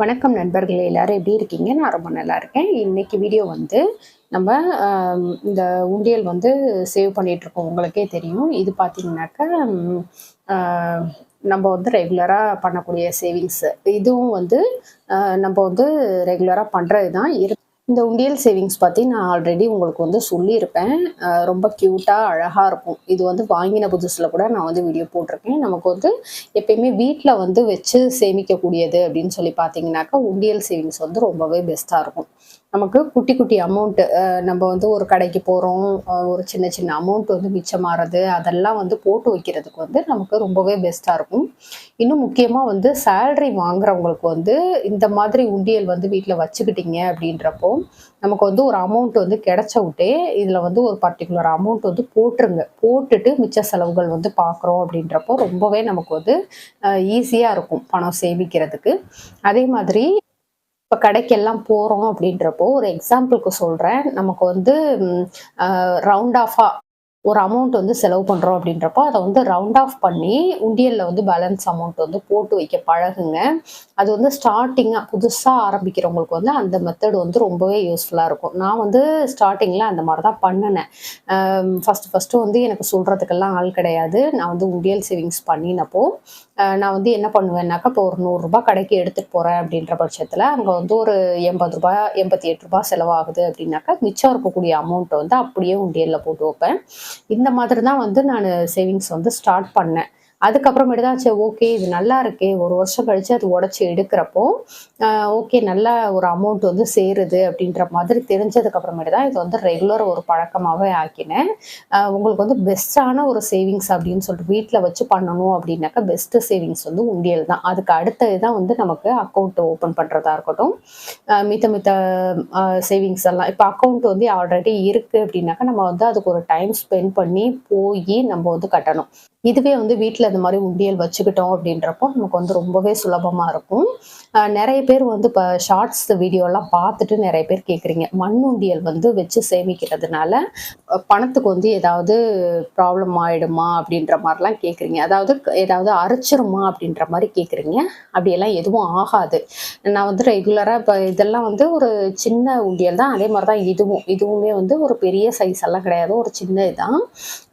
வணக்கம் நண்பர்களே எல்லாரும் எப்படி இருக்கீங்க? நான் ரொம்ப நல்லா இருக்கேன். இன்னைக்கு வீடியோ வந்து நம்ம இந்த உண்டியல் வந்து சேவ் பண்ணிட்டு இருக்கோம். உங்களுக்கே தெரியும். இது பார்த்தீங்கன்னாக்கா நம்ம வந்து ரெகுலராக பண்ணக்கூடிய சேவிங்ஸ் இதுவும் வந்து நம்ம வந்து ரெகுலராக பண்ணுறது தான் இரு இந்த உண்டியல் சேவிங்ஸ் பற்றி நான் ஆல்ரெடி உங்களுக்கு வந்து சொல்லியிருப்பேன். ரொம்ப க்யூட்டாக அழகாக இருக்கும். இது வந்து வாங்கின புதுசில் கூட நான் வந்து வீடியோ போட்டிருக்கேன். நமக்கு வந்து எப்பயுமே வீட்டில் வந்து வச்சு சேமிக்கக்கூடியது அப்படின்னு சொல்லி பார்த்தீங்கன்னாக்கா உண்டியல் சேவிங்ஸ் வந்து ரொம்பவே பெஸ்ட்டாக இருக்கும். நமக்கு குட்டி குட்டி அமௌண்ட்டு நம்ம வந்து ஒரு கடைக்கு போகிறோம் ஒரு சின்ன சின்ன அமௌண்ட் வந்து மிச்சமாகிறது அதெல்லாம் வந்து போட்டு வைக்கிறதுக்கு வந்து நமக்கு ரொம்பவே பெஸ்ட்டாக இருக்கும். இன்னும் முக்கியமாக வந்து சேல்ரி வாங்குறவங்களுக்கு வந்து இந்த மாதிரி உண்டியல் வந்து வீட்டில் வச்சுக்கிட்டீங்க அப்படின்றப்போ நமக்கு வந்து ஒரு அமௌண்ட் வந்து கிடைச்ச விட்டே இதில் வந்து ஒரு பர்டிகுலர் அமௌண்ட் வந்து போட்டுருங்க. போட்டுட்டு மிச்ச செலவுகள் வந்து பார்க்குறோம் அப்படின்றப்போ ரொம்பவே நமக்கு வந்து ஈஸியாக இருக்கும் பணம் சேமிக்கிறதுக்கு. அதே மாதிரி இப்போ கடைக்கெல்லாம் போகிறோம் அப்படின்றப்போ ஒரு எக்ஸாம்பிளுக்கு சொல்கிறேன் நமக்கு வந்து ரவுண்ட் ஆஃபாக ஒரு அமௌண்ட் வந்து செலவு பண்ணுறோம் அப்படின்றப்போ அதை வந்து ரவுண்ட் ஆஃப் பண்ணி உண்டியலில் வந்து பேலன்ஸ் அமௌண்ட் வந்து போட்டு வைக்க பழகுங்க. அது வந்து ஸ்டார்டிங்காக புதுசாக ஆரம்பிக்கிறவங்களுக்கு வந்து அந்த மெத்தட் வந்து ரொம்பவே யூஸ்ஃபுல்லாக இருக்கும். நான் வந்து ஸ்டார்டிங்கில் அந்த மாதிரி தான் பண்ணினேன் ஃபஸ்ட்டு ஃபஸ்ட்டு வந்து எனக்கு சொல்கிறதுக்கெல்லாம் ஆள் கிடையாது. நான் வந்து உண்டியல் சேவிங்ஸ் பண்ணினப்போ நான் வந்து என்ன பண்ணுவேன்னாக்கா இப்போ ஒரு நூறுரூபா கடைக்கு எடுத்துகிட்டு போகிறேன் அப்படின்ற பட்சத்தில் அங்கே வந்து ஒரு எண்பது ரூபாய் எண்பத்தி எட்டு ரூபா செலவாகுது அப்படின்னாக்கா மிச்சம் இருக்கக்கூடிய அமௌண்ட்டை வந்து அப்படியே உண்டியலில் போட்டு வைப்பேன். இந்த மாதிரி தான் வந்து நான் சேவிங்ஸ் வந்து ஸ்டார்ட் பண்ணேன். அதுக்கப்புறமேட்டு தான் சரி ஓகே இது நல்லா இருக்கே. ஒரு வருஷம் கழிச்சு அது உடச்சி எடுக்கிறப்போ ஓகே நல்ல ஒரு அமௌண்ட் வந்து சேருது அப்படின்ற மாதிரி தெரிஞ்சதுக்கு அப்புறமேட்டு தான் இது வந்து ரெகுலர் ஒரு பழக்கமாகவே ஆக்கினேன். உங்களுக்கு வந்து பெஸ்ட்டான ஒரு சேவிங்ஸ் அப்படின்னு சொல்லிட்டு வீட்டில் வச்சு பண்ணணும் அப்படின்னாக்கா பெஸ்ட்டு சேவிங்ஸ் வந்து உண்டியல் தான். அதுக்கு அடுத்தது தான் வந்து நமக்கு அக்கௌண்ட் ஓப்பன் பண்ணுறதா இருக்கட்டும். மித்த மித்த சேவிங்ஸ் எல்லாம். இப்போ அக்கௌண்ட் வந்து ஆல்ரெடி இருக்குது அப்படின்னாக்கா நம்ம வந்து அதுக்கு ஒரு டைம் ஸ்பெண்ட் பண்ணி போய் நம்ம வந்து கட்டணும். இதுவே வந்து வீட்டில் இந்த மாதிரி உண்டியல் வச்சுக்கிட்டோம் அப்படின்றப்போ நமக்கு வந்து ரொம்பவே சுலபமாக இருக்கும். ஆஹ் நிறைய பேர் வந்து இப்போ ஷார்ட்ஸ் வீடியோலாம் பார்த்துட்டு நிறைய பேர் கேட்குறீங்க மண் உண்டியல் வந்து வச்சு சேமிக்கிறதுனால பணத்துக்கு வந்து ஏதாவது ப்ராப்ளம் ஆகிடுமா அப்படின்ற மாதிரிலாம் கேட்குறீங்க அதாவது ஏதாவது அரைச்சிருமா அப்படின்ற மாதிரி கேட்குறீங்க அப்படியெல்லாம் எதுவும் ஆகாது. நான் வந்து ரெகுலராக இப்போ இதெல்லாம் வந்து ஒரு சின்ன உண்டியல் தான். அதே மாதிரி தான் இதுவும். இதுவுமே வந்து ஒரு பெரிய சைஸ் எல்லாம் கிடையாது. ஒரு சின்ன இதுதான்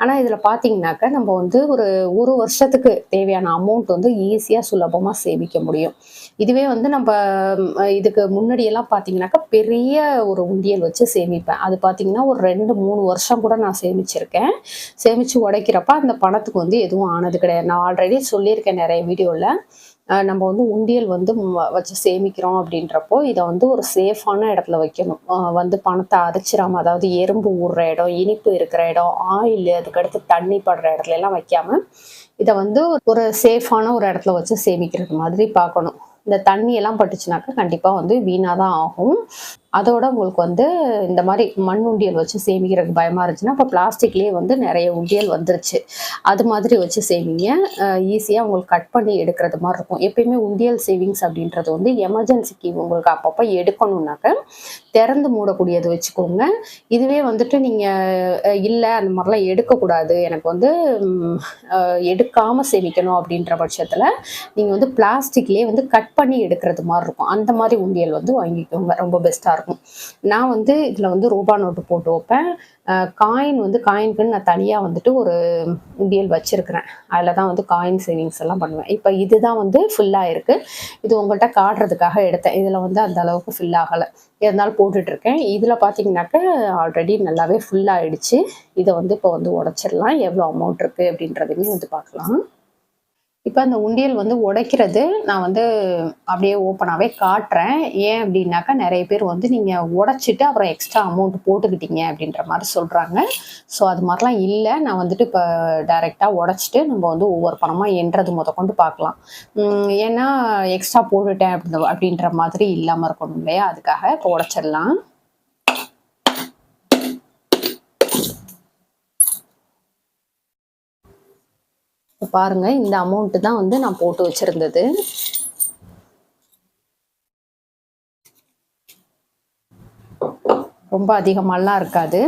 ஆனால் இதில் பார்த்தீங்கன்னாக்கா நம்ம வந்து ஒரு ஒரு வருஷத்துக்கு தேவையான அமௌண்ட் வந்து ஈஸியாக சுலபமாக சேமிக்க முடியும். இதுவே வந்து நம்ம இதுக்கு முன்னாடியெல்லாம் பார்த்தீங்கன்னாக்கா பெரிய ஒரு உண்டியல் வச்சு சேமிப்பேன். அது பார்த்தீங்கன்னா ஒரு ரெண்டு மூணு வருஷம் கூட நான் சேமிச்சிருக்கேன். சேமித்து உடைக்கிறப்ப அந்த பணத்துக்கு வந்து எதுவும் ஆனது கிடையாது. நான் ஆல்ரெடி சொல்லியிருக்கேன் நிறைய வீடியோவில் நம்ம வந்து உண்டியல் வந்து வச்சு சேமிக்கிறோம் அப்படின்றப்போ இதை வந்து ஒரு சேஃபான இடத்துல வைக்கணும். வந்து பணத்தை அரைச்சிடாம அதாவது எறும்பு ஊடுற இடம் இனிப்பு இருக்கிற இடம் ஆயில் அதுக்கடுத்து தண்ணி படுற இடத்துல எல்லாம் வைக்காம இதை வந்து ஒரு சேஃபான ஒரு இடத்துல வச்சு சேமிக்கிறது மாதிரி பார்க்கணும். இந்த தண்ணி எல்லாம் பட்டுச்சுனாக்கா கண்டிப்பாக வந்து வீணாக தான் ஆகும். அதோட உங்களுக்கு வந்து இந்த மாதிரி மண் உண்டியல் வச்சு சேமிக்கிறதுக்கு பயமாக இருந்துச்சுன்னா இப்போ பிளாஸ்டிக்லேயே வந்து நிறைய உண்டியல் வந்துருச்சு. அது மாதிரி வச்சு சேமிங்க. ஈஸியாக உங்களுக்கு கட் பண்ணி எடுக்கிறது மாதிரி இருக்கும். எப்பயுமே உண்டியல் சேவிங்ஸ் அப்படின்றது வந்து எமர்ஜென்சிக்கு உங்களுக்கு அப்பப்போ எடுக்கணும்னாக்க திறந்து மூடக்கூடியது வச்சுக்கோங்க. இதுவே வந்துட்டு நீங்கள் இல்லை அந்த மாதிரிலாம் எடுக்கக்கூடாது. எனக்கு வந்து எடுக்காமல் சேமிக்கணும் அப்படின்ற பட்சத்தில் நீங்கள் வந்து பிளாஸ்டிக்லேயே வந்து கட் பண்ணி எடுக்கிறது மாதிரி இருக்கும். அந்த மாதிரி உண்டியல் வந்து வாங்கிக்கோங்க. ரொம்ப பெஸ்ட்டாக இருக்கும் நான் வந்து இதில் வந்து ரூபா நோட்டு போட்டு வைப்பேன். காயின் வந்து காயின்க்குன்னு நான் தனியாக வந்துட்டு ஒரு உண்டியல் வச்சுருக்கிறேன். அதில் தான் வந்து காயின் சேவிங்ஸ் எல்லாம் பண்ணுவேன். இப்போ இதுதான் வந்து ஃபுல்லாக இருக்குது இது உங்கள்கிட்ட காட்டுறதுக்காக எடுத்தேன். இதில் வந்து அந்த அளவுக்கு ஃபில் ஆகலை. இருந்தாலும் போட்டுட்ருக்கேன் இதில் பார்த்தீங்கன்னாக்க ஆல்ரெடி நல்லாவே ஃபுல்லாகிடுச்சு இதை வந்து இப்போ வந்து உடச்சிடலாம். எவ்வளோ அமௌண்ட் இருக்குது அப்படின்றதையுமே வந்து பார்க்கலாம். இப்போ அந்த உண்டியல் வந்து உடைக்கிறது நான் வந்து அப்படியே ஓப்பனாகவே காட்டுறேன். ஏன் அப்படின்னாக்கா நிறைய பேர் வந்து நீங்கள் உடைச்சிட்டு அப்புறம் எக்ஸ்ட்ரா அமௌண்ட் போட்டுக்கிட்டீங்க அப்படின்ற மாதிரி சொல்கிறாங்க ஸோ அது மாதிரிலாம் இல்லை. நான் வந்துட்டு இப்போ டைரெக்டாக உடைச்சிட்டு நம்ம வந்து ஒவ்வொரு பணமாக எண்றது முத கொண்டு பார்க்கலாம். ஏன்னா எக்ஸ்ட்ரா போட்டுட்டேன் அப்படி அப்படின்ற மாதிரி இல்லாமல் இருக்கணும் இல்லையா? அதுக்காக இப்போ உடைச்சிடலாம். இப்போ பாருங்க இந்த அமௌண்ட்டு தான் வந்து நான் போட்டு வச்சிருந்தது. ரொம்ப அதிகமாலாம் இருக்காது.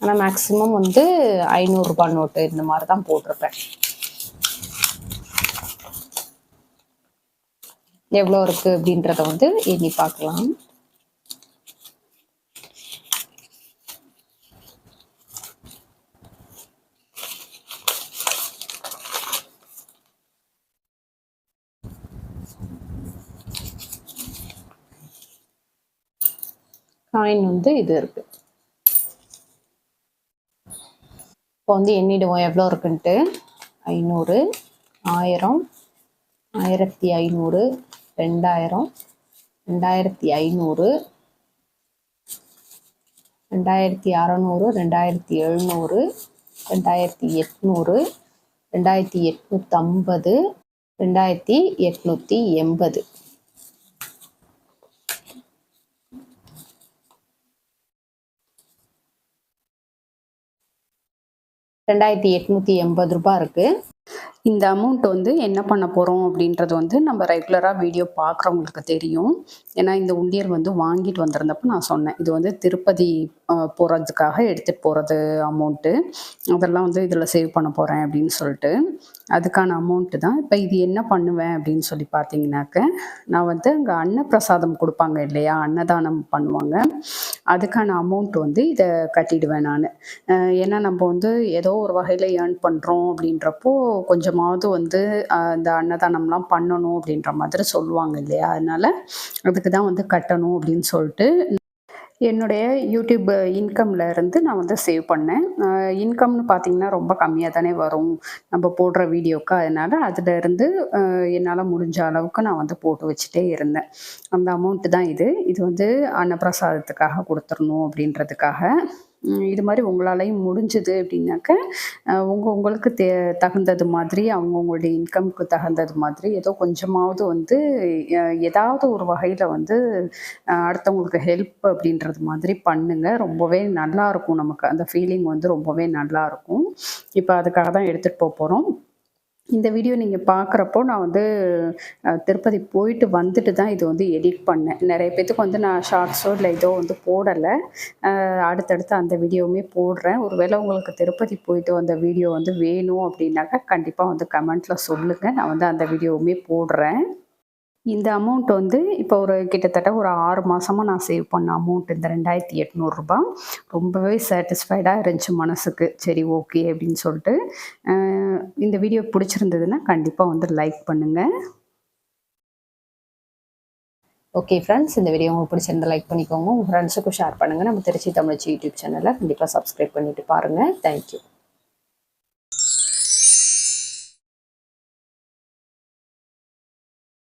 ஆனால் மேக்ஸிமம் வந்து ஐநூறுரூபா நோட்டு இந்த மாதிரி தான் போட்டிருப்பேன். எவ்வளோ இருக்குது அப்படின்றத வந்து எண்ணி பார்க்கலாம். காயின் வந்து இது இருக்குது இப்போ வந்து எண்ணிடுவோம் எவ்வளோ இருக்குன்ட்டு. ஐநூறு ஆயிரம் ஆயிரத்தி ஐநூறு ரெண்டாயிரம் ரெண்டாயிரத்தி ஐநூறு ரெண்டாயிரத்தி அறநூறு ரெண்டாயிரத்தி எழுநூறு ரெண்டாயிரத்தி எட்நூறு ரெண்டாயிரத்தி எட்நூற்றம்பது ரெண்டாயிரத்தி எட்நூற்றி எண்பது. ரெண்டாயிரத்தி எட்நூற்றி எண்பது ரூபாய் இருக்குது இந்த அமௌண்ட் வந்து என்ன பண்ண போகிறோம் அப்படின்றது வந்து நம்ம ரெகுலராக வீடியோ பார்க்குறவங்களுக்கு தெரியும். ஏன்னா இந்த உண்டியல் வந்து வாங்கிட்டு வந்திருந்தப்போ நான் சொன்னேன். இது வந்து திருப்பதி போகிறதுக்காக எடுத்துகிட்டு போகிறது அமௌண்ட்டு அதெல்லாம் வந்து இதில் சேவ் பண்ண போகிறேன் அப்படின்னு சொல்லிட்டு அதுக்கான அமௌண்ட்டு தான். இப்போ இது என்ன பண்ணுவேன் அப்படின்னு சொல்லி பார்த்தீங்கன்னாக்க நான் வந்து அங்கே அன்னப்பிரசாதம் கொடுப்பாங்க இல்லையா? அன்னதானம் பண்ணுவாங்க. அதுக்கான அமௌண்ட் வந்து இதை கட்டிடுவேன் நான். ஏன்னா நம்ம வந்து ஏதோ ஒரு வகையில் ஏர்ன் பண்ணுறோம் அப்படின்றப்போ கொஞ்சமாவது வந்து இந்த அன்னதானம்லாம் பண்ணணும் அப்படின்ற மாதிரி சொல்லுவாங்க இல்லையா? அதனால் அதுக்கு தான் வந்து கட்டணும் அப்படின்னு சொல்லிட்டு என்னுடைய யூடியூப் இன்கம்ல இருந்து நான் வந்து சேவ் பண்ணேன். இன்கம்னு பார்த்தீங்கன்னா ரொம்ப கம்மியாக தானே வரும். நம்ம போடுற வீடியோக்கு. அதனால அதில் இருந்து என்னால் முடிஞ்ச அளவுக்கு நான் வந்து போட்டு வச்சுட்டே இருந்தேன். அந்த அமௌண்ட்டு தான் இது. இது வந்து அன்னப்பிரசாதத்துக்காக கொடுத்துடணும் அப்படின்றதுக்காக. இது மாதிரி உங்களாலையும் முடிஞ்சுது அப்படின்னாக்க உங்கள் உங்களுக்கு தே தகுந்தது மாதிரி அவங்கவுங்களுடைய இன்கம்க்கு தகுந்தது மாதிரி ஏதோ கொஞ்சமாவது வந்து ஏதாவது ஒரு வகையில் வந்து அடுத்தவங்களுக்கு ஹெல்ப் அப்படின்றது மாதிரி பண்ணுங்கள் ரொம்பவே நல்லாயிருக்கும் நமக்கு. அந்த ஃபீலிங் வந்து ரொம்பவே நல்லாயிருக்கும் இப்போ அதுக்காக தான் எடுத்துகிட்டு போக போகிறோம் இந்த வீடியோ நீங்கள் பார்க்குறப்போ நான் வந்து திருப்பதி போயிட்டு வந்துட்டு தான் இது வந்து எடிட் பண்ணேன். நிறைய பேத்துக்கு வந்து நான் ஷார்ட்ஸோ இல்லை இதோ வந்து போடலை. அடுத்தடுத்து அந்த வீடியோவுமே போடுறேன். ஒருவேளை உங்களுக்கு திருப்பதி போயிட்டு வந்த வீடியோ வந்து வேணும் அப்படின்னாக்கா கண்டிப்பாக வந்து கமெண்ட்டில் சொல்லுங்கள் நான் வந்து அந்த வீடியோவுமே போடுறேன். இந்த அமௌண்ட் வந்து இப்போ ஒரு கிட்டத்தட்ட ஒரு ஆறு மாதமாக நான் சேவ் பண்ண அமௌண்ட் இந்த ரெண்டாயிரத்தி எட்நூறுரூபா ரொம்பவே சாட்டிஸ்ஃபைடாக இருந்துச்சு மனசுக்கு. சரி ஓகே அப்படின்னு சொல்லிட்டு இந்த வீடியோ பிடிச்சிருந்ததுன்னா கண்டிப்பாக வந்து லைக் பண்ணுங்கள் ஓகே ஃப்ரெண்ட்ஸ் இந்த வீடியோ உங்களுக்கு பிடிச்சிருந்தா லைக் பண்ணிக்கோங்க. உங்கள் ஃப்ரெண்ட்ஸுக்கும் ஷேர் பண்ணுங்கள் நம்ம திருச்சி தமிழ்ச்சி யூடியூப் சேனலை கண்டிப்பாக சப்ஸ்கிரைப் பண்ணிவிட்டு பாருங்கள் தேங்க்யூ